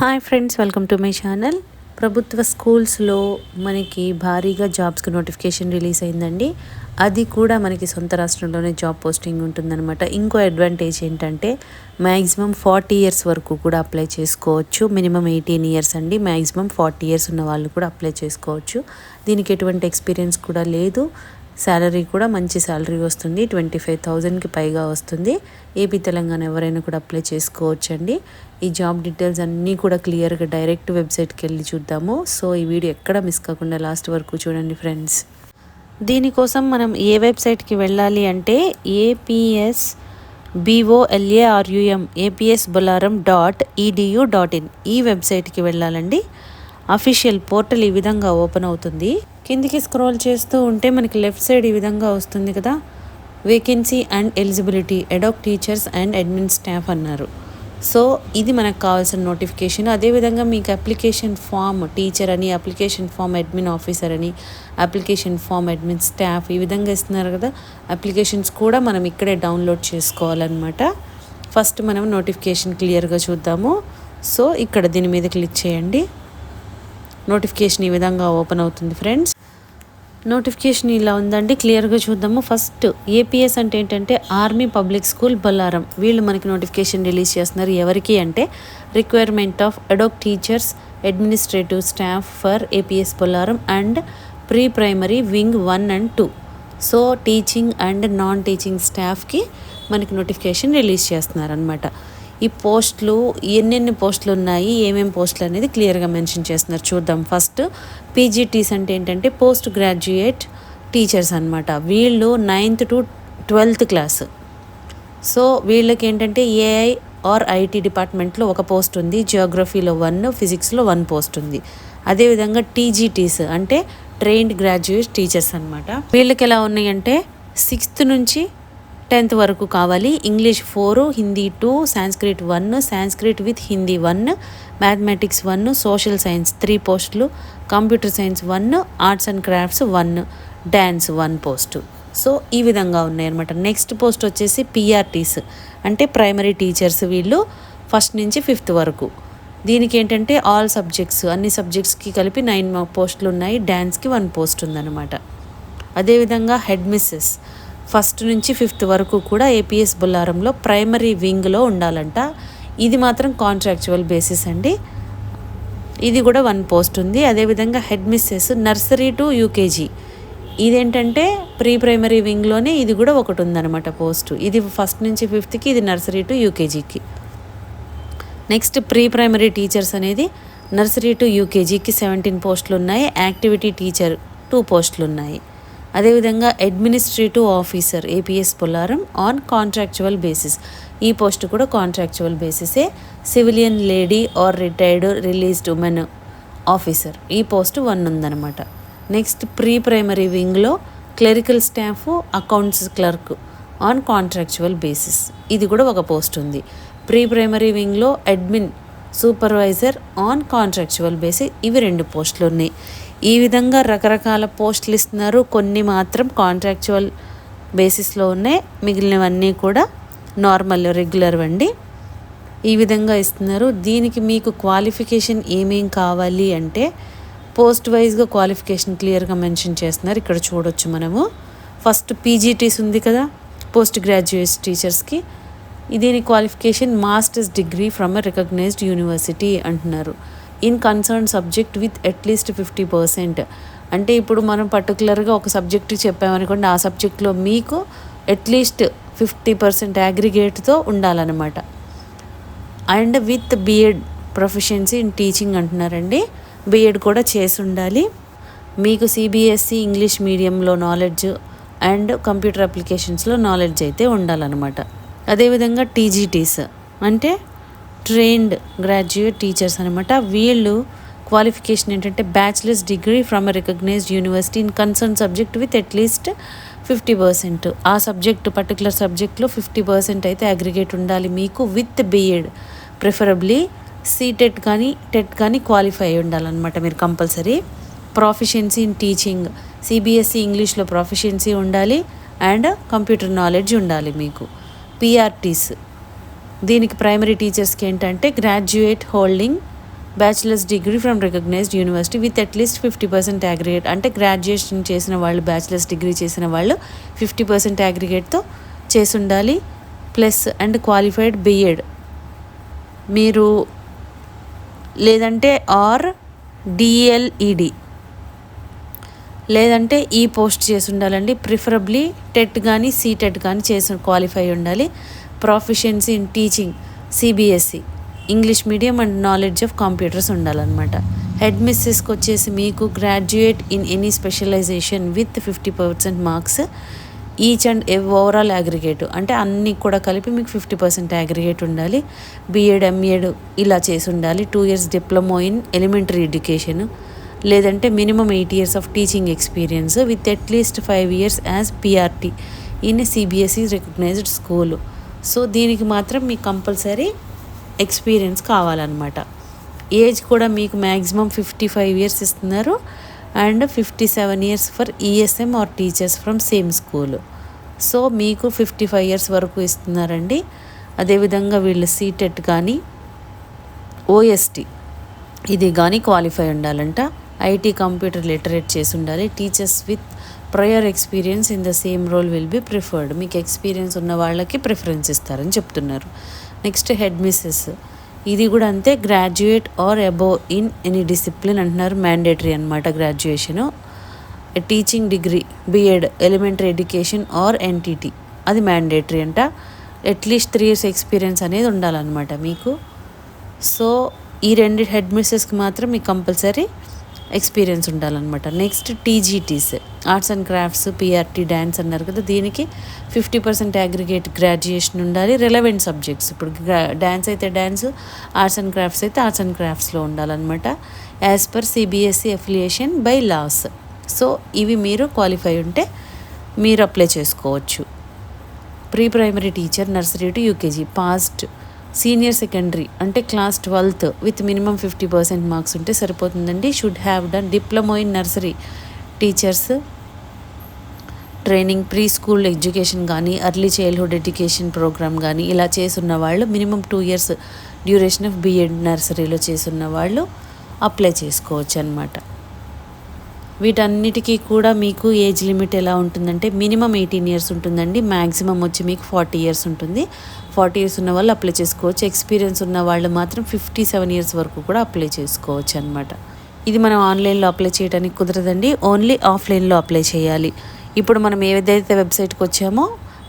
Hi friends welcome to my channel ప్రభుత్వ స్కూల్స్లో మనకి భారీగా జాబ్స్కి నోటిఫికేషన్ రిలీజ్ అయిందండి. అది కూడా మనకి సొంత రాష్ట్రంలోనే జాబ్ పోస్టింగ్ ఉంటుందన్నమాట. ఇంకో అడ్వాంటేజ్ ఏంటంటే మ్యాక్సిమం ఫార్టీ ఇయర్స్ వరకు కూడా అప్లై చేసుకోవచ్చు. మినిమం ఎయిటీన్ ఇయర్స్ అండి. మ్యాక్సిమం ఫార్టీ ఇయర్స్ ఉన్న వాళ్ళు కూడా అప్లై చేసుకోవచ్చు. దీనికి ఎటువంటి ఎక్స్పీరియన్స్ కూడా లేదు. శాలరీ కూడా మంచి శాలరీ వస్తుంది. ట్వంటీ ఫైవ్ థౌజండ్కి పైగా వస్తుంది. ఏపీ తెలంగాణ ఎవరైనా కూడా అప్లై చేసుకోవచ్చండి. ఈ జాబ్ డీటెయిల్స్ అన్నీ కూడా క్లియర్గా డైరెక్ట్ వెబ్సైట్కి వెళ్ళి చూద్దాము. సో ఈ వీడియో ఎక్కడ మిస్ కాకుండా లాస్ట్ వరకు చూడండి ఫ్రెండ్స్. దీనికోసం మనం ఏ వెబ్సైట్కి వెళ్ళాలి అంటే APS Bolarum APS Bolarum dot EDU dot in ఈ వెబ్సైట్కి వెళ్ళాలండి. అఫీషియల్ పోర్టల్ ఈ విధంగా ఓపెన్ అవుతుంది. కిందికి స్క్రోల్ చేస్తూ ఉంటే మనకి లెఫ్ట్ సైడ్ ఈ విధంగా వస్తుంది కదా. Vacancy and eligibility ad hoc teachers and admin staff అన్నారు. సో ఇది మనకు కావాల్సిన నోటిఫికేషన్ అదేవిధంగా మీకు అప్లికేషన్ ఫామ్ టీచర్ అని అప్లికేషన్ ఫామ్ అడ్మిన్ ఆఫీసర్ అని అప్లికేషన్ ఫామ్ అడ్మిన్ స్టాఫ్ ఈ విధంగా ఇస్తున్నారు కదా. అప్లికేషన్స్ కూడా మనం ఇక్కడే డౌన్లోడ్ చేసుకోవాలన్నమాట. ఫస్ట్ మనం నోటిఫికేషన్ క్లియర్గా చూద్దాము. సో ఇక్కడ దీని మీద క్లిక్ చేయండి. నోటిఫికేషన్ ఈ విధంగా ఓపెన్ అవుతుంది ఫ్రెండ్స్. నోటిఫికేషన్ ఇలా ఉందండి. క్లియర్గా చూద్దాము. ఫస్ట్ ఏపీఎస్ అంటే ఏంటంటే ఆర్మీ పబ్లిక్ స్కూల్ బొల్లారం. వీళ్ళు మనకి నోటిఫికేషన్ రిలీజ్ చేస్తున్నారు. ఎవరికి అంటే requirement of ad hoc teachers administrative staff for APS Bollaram and pre primary wing one and two. So teaching and non teaching స్టాఫ్కి మనకి నోటిఫికేషన్ రిలీజ్ చేస్తున్నారు అనమాట ఈ పోస్టులు ఎన్నెన్ని పోస్టులు ఉన్నాయి ఏమేమి పోస్టులు అనేది క్లియర్గా మెన్షన్ చేస్తున్నారు. చూద్దాం. ఫస్ట్ పీజీటీస్ అంటే ఏంటంటే పోస్ట్ గ్రాడ్యుయేట్ టీచర్స్ అనమాట వీళ్ళు ninth to twelfth class. So వీళ్ళకి ఏంటంటే ఏఐ ఆర్ ఐటీ డిపార్ట్మెంట్లో ఒక పోస్ట్ ఉంది. జియోగ్రఫీలో వన్ ఫిజిక్స్లో వన్ పోస్ట్ ఉంది. అదేవిధంగా టీజీటీస్ అంటే ట్రైన్డ్ గ్రాడ్యుయేట్ టీచర్స్ అనమాట వీళ్ళకి ఎలా ఉన్నాయంటే సిక్స్త్ నుంచి టెన్త్ వరకు కావాలి. English four Hindi two Sanskrit one Sanskrit with Hindi one mathematics one social science three పోస్టులు computer science one arts and crafts one dance one post. So ఈ విధంగా ఉన్నాయన్నమాట. నెక్స్ట్ పోస్ట్ వచ్చేసి పిఆర్టీస్. అంటే primary teachers వీళ్ళు first నుంచి fifth వరకు. దీనికి ఏంటంటే ఆల్ సబ్జెక్ట్స్ అన్ని సబ్జెక్ట్స్కి కలిపి నైన్ పోస్టులు ఉన్నాయి. డ్యాన్స్కి వన్ పోస్ట్ ఉందన్నమాట. అదేవిధంగా హెడ్ మిస్సెస్. ఫస్ట్ నుంచి ఫిఫ్త్ వరకు కూడా ఏపీఎస్ బుల్లారంలో ప్రైమరీ వింగ్లో ఉండాలంట. ఇది మాత్రం కాంట్రాక్చువల్ బేసిస్ అండి. ఇది కూడా వన్ పోస్ట్ ఉంది. అదేవిధంగా headmistress nursery to UKG ఇదేంటంటే ప్రీ ప్రైమరీ వింగ్లోనే ఇది కూడా ఒకటి ఉందన్నమాట పోస్ట్ ఇది ఫస్ట్ నుంచి ఫిఫ్త్కి ఇది నర్సరీ టు యూకేజీకి నెక్స్ట్ ప్రీ ప్రైమరీ టీచర్స్ అనేది నర్సరీ టు యూకేజీకి సెవెంటీన్ పోస్టులు ఉన్నాయి. యాక్టివిటీ టీచర్ టూ పోస్టులు ఉన్నాయి. అదేవిధంగా administrative officer APS Bollaram on contractual basis ఈ పోస్ట్ కూడా contractual బేసిసే civilian lady or retired released women officer ఈ పోస్ట్ వన్ ఉందన్నమాట. Next pre primary వింగ్లో clerical staff accounts clerk on contractual basis ఇది కూడా ఒక పోస్ట్ ఉంది. Pre primary వింగ్లో admin supervisor on contractual basis ఇవి రెండు పోస్టులు ఉన్నాయి. ఈ విధంగా రకరకాల పోస్టులు ఇస్తున్నారు. కొన్ని మాత్రం కాంట్రాక్చువల్ బేసిస్లో ఉన్నాయి. మిగిలినవన్నీ కూడా నార్మల్ రెగ్యులర్ అండి ఈ విధంగా ఇస్తున్నారు. దీనికి మీకు క్వాలిఫికేషన్ ఏమేం కావాలి అంటే పోస్ట్ వైజ్గా క్వాలిఫికేషన్ క్లియర్గా మెన్షన్ చేస్తున్నారు. ఇక్కడ చూడొచ్చు మనము. ఫస్ట్ పీజీటీస్ ఉంది కదా పోస్ట్ గ్రాడ్యుయేట్ టీచర్స్కి దీని qualification masters degree from a recognised university అంటున్నారు. In concern subject with at least fifty percent అంటే ఇప్పుడు మనం పర్టికులర్గా ఒక సబ్జెక్ట్ చెప్పామనుకోండి ఆ సబ్జెక్ట్లో మీకు అట్లీస్ట్ ఫిఫ్టీ పర్సెంట్ అగ్రిగేట్తో ఉండాలన్నమాట. And with BEd proficiency in teaching అంటున్నారండి. బీఎడ్ కూడా చేసి ఉండాలి. మీకు సిబిఎస్సి ఇంగ్లీష్ మీడియంలో నాలెడ్జ్ అండ్ కంప్యూటర్ అప్లికేషన్స్లో నాలెడ్జ్ అయితే ఉండాలన్నమాట. అదేవిధంగా టీజీటీస్ అంటే ట్రైన్డ్ గ్రాడ్యుయేట్ టీచర్స్ అనమాట వీళ్ళు క్వాలిఫికేషన్ ఏంటంటే bachelors degree from a recognised university in concern subject with at least fifty percent ఆ సబ్జెక్ట్ పర్టికులర్ సబ్జెక్ట్లో ఫిఫ్టీ పర్సెంట్ అయితే అగ్రిగేట్ ఉండాలి మీకు విత్ బీఎడ్ ప్రిఫరబ్లీ సీటెట్ కానీ టెట్ కానీ క్వాలిఫై అయి ఉండాలన్నమాట మీరు compulsory proficiency in teaching CBSE ఇంగ్లీష్లో ప్రొఫిషియన్సీ ఉండాలి. అండ్ కంప్యూటర్ నాలెడ్జ్ ఉండాలి మీకు. పిఆర్టీస్ దీనికి ప్రైమరీ టీచర్స్కి ఏంటంటే graduate holding bachelors degree from recognised university with at least fifty percent aggregate అంటే గ్రాడ్యుయేషన్ చేసిన వాళ్ళు బ్యాచిలర్స్ డిగ్రీ చేసిన వాళ్ళు ఫిఫ్టీ పర్సెంట్ అగ్రిగేట్తో చేసి ఉండాలి. ప్లస్ అండ్ క్వాలిఫైడ్ బిఎడ్ మీరు లేదంటే ఆర్ డిఎల్ఈడి లేదంటే e ఈ పోస్ట్ చేసి ఉండాలండి. ప్రిఫరబ్లీ టెట్ కానీ సీటెట్ కానీ చేసి క్వాలిఫై ఉండాలి. Proficiency in teaching CBSE English medium and knowledge of computers ఉండాలన్నమాట. హెడ్ మిస్సెస్కి వచ్చేసి మీకు graduate in any specialization with fifty percent marks each and overall aggregate అంటే అన్నీ కూడా కలిపి మీకు ఫిఫ్టీ పర్సెంట్ అగ్రిగేట్ ఉండాలి. బీఎడ్ ఎంఏడ్ ఇలా చేసి ఉండాలి. Two years diploma in elementary education లేదంటే minimum eight years of teaching experience with at least five years as PRT in CBSE recognised school so దీనికి మాత్రం మీకు కంపల్సరీ ఎక్స్పీరియన్స్ కావాలన్నమాట. Age కూడా మీకు మ్యాక్సిమం ఫిఫ్టీ ఫైవ్ ఇయర్స్ ఇస్తున్నారు. And fifty seven years for ESM or teachers from same school. So మీకు fifty five years వరకు ఇస్తున్నారండి. అదేవిధంగా వీళ్ళు సీటెట్ కానీ ఓఎస్టీ ఇది కానీ క్వాలిఫై ఉండాలంట. ఐటీ కంప్యూటర్ లిటరేట్ చేసి ఉండాలి. Teachers with prior experience in the same role will be preferred. మీకు ఎక్స్పీరియన్స్ ఉన్న వాళ్ళకి ప్రిఫరెన్స్ ఇస్తారని చెప్తున్నారు. నెక్స్ట్ హెడ్ మిస్సెస్. ఇది కూడా అంతే graduate or above in any discipline అంటున్నారు. మ్యాండేటరీ అనమాట graduation. Teaching degree B Ed elementary education or NTT. అది మ్యాండేటరీ అంట. At least three years experience అనేది ఉండాలన్నమాట మీకు. సో ఈ రెండు హెడ్ మిస్సెస్కి మాత్రం మీకు కంపల్సరీ ఎక్స్పీరియన్స్ ఉండాలన్నమాట. Next TGTs arts and crafts PRT dance అన్నారు కదా దీనికి ఫిఫ్టీ పర్సెంట్ అగ్రిగేట్ గ్రాడ్యుయేషన్ ఉండాలి. రిలవెంట్ సబ్జెక్ట్స్ ఇప్పుడు డ్యాన్స్ అయితే డ్యాన్స్ ఆర్ట్స్ అండ్ క్రాఫ్ట్స్ అయితే ఆర్ట్స్ అండ్ క్రాఫ్ట్స్లో ఉండాలన్నమాట. As per CBSE affiliation bylaws so ఇవి మీరు క్వాలిఫై ఉంటే మీరు అప్లై చేసుకోవచ్చు. Pre primary teacher nursery to UKG passed senior secondary అంటే class twelfth with minimum fifty percent marks ఉంటే సరిపోతుందండి. Should have done diploma in nursery teachers training pre school education కానీ early childhood education programme కానీ ఇలా చేసున్న వాళ్ళు minimum two years duration of BEd నర్సరీలో చేసున్న వాళ్ళు అప్లై చేసుకోవచ్చు అనమాట వీటన్నిటికీ కూడా మీకు ఏజ్ లిమిట్ ఎలా ఉంటుందంటే మినిమం ఎయిటీన్ ఇయర్స్ ఉంటుందండి మ్యాక్సిమం వచ్చి మీకు ఫార్టీ ఇయర్స్ ఉంటుంది. ఫార్టీ ఇయర్స్ ఉన్న వాళ్ళు అప్లై చేసుకోవచ్చు. ఎక్స్పీరియన్స్ ఉన్న వాళ్ళు మాత్రం ఫిఫ్టీ సెవెన్ ఇయర్స్ వరకు కూడా అప్లై చేసుకోవచ్చు అనమాట ఇది మనం ఆన్లైన్లో అప్లై చేయడానికి కుదరదండి. ఓన్లీ ఆఫ్లైన్లో అప్లై చేయాలి. ఇప్పుడు మనం ఏదైతే వెబ్సైట్కి వచ్చామో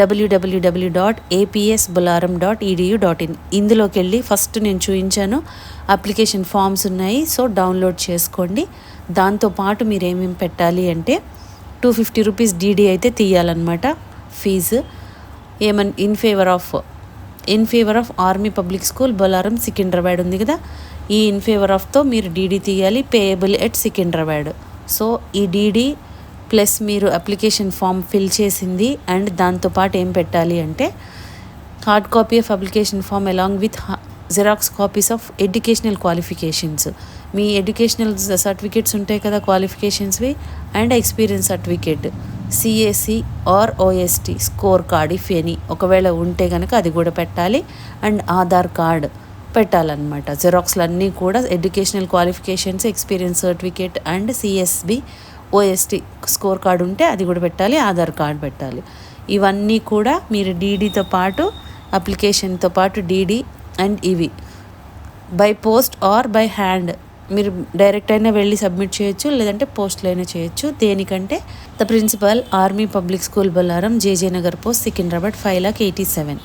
WWW dot APS Bolarum dot edu dot in ఇందులోకి వెళ్ళి ఫస్ట్ నేను చూపించాను అప్లికేషన్ ఫామ్స్ ఉన్నాయి. సో డౌన్లోడ్ చేసుకోండి. దాంతోపాటు మీరు ఏమేమి పెట్టాలి అంటే టూ ఫిఫ్టీ రూపీస్ డీడీ అయితే తీయాలన్నమాట. ఫీజు ఏమన్ in favour of in favour of army public school Bolarum Secunderabad ఉంది కదా. ఈ ఇన్ ఫేవర్ ఆఫ్తో మీరు డీడీ తీయాలి. పేయబుల్ ఎట్ సికింద్రాబాద్ సో ఈ డీడీ ప్లస్ మీరు అప్లికేషన్ ఫామ్ ఫిల్ చేసింది అండ్ దాంతోపాటు ఏం పెట్టాలి అంటే hard copy of application form along with xerox copies of educational qualifications me educational certificates ఉంటాయి కదా క్వాలిఫికేషన్స్వి and experience certificate CSC or OST score card if any ఒకవేళ ఉంటే కనుక అది కూడా పెట్టాలి. అండ్ ఆధార్ కార్డ్ పెట్టాలన్నమాట. జెరాక్స్లు అన్నీ కూడా educational qualifications experience certificate and CSB OST score card ఉంటే అది కూడా పెట్టాలి ఆధార్ కార్డ్ పెట్టాలి. ఇవన్నీ కూడా మీరు డీడీతో పాటు అప్లికేషన్తో పాటు డీడీ అండ్ ఇవి. By post or by hand. మీరు డైరెక్ట్ అయినా వెళ్ళి సబ్మిట్ చేయొచ్చు లేదంటే పోస్ట్లో అయినా చేయొచ్చు. దేనికంటే the principal army public school Bolarum JJ Nagar post Secunderabad five lakh eighty seven.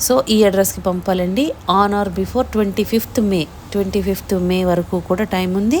So ఈ అడ్రస్కి పంపాలండి. On or before twenty fifth May. Twenty fifth May వరకు కూడా టైం ఉంది.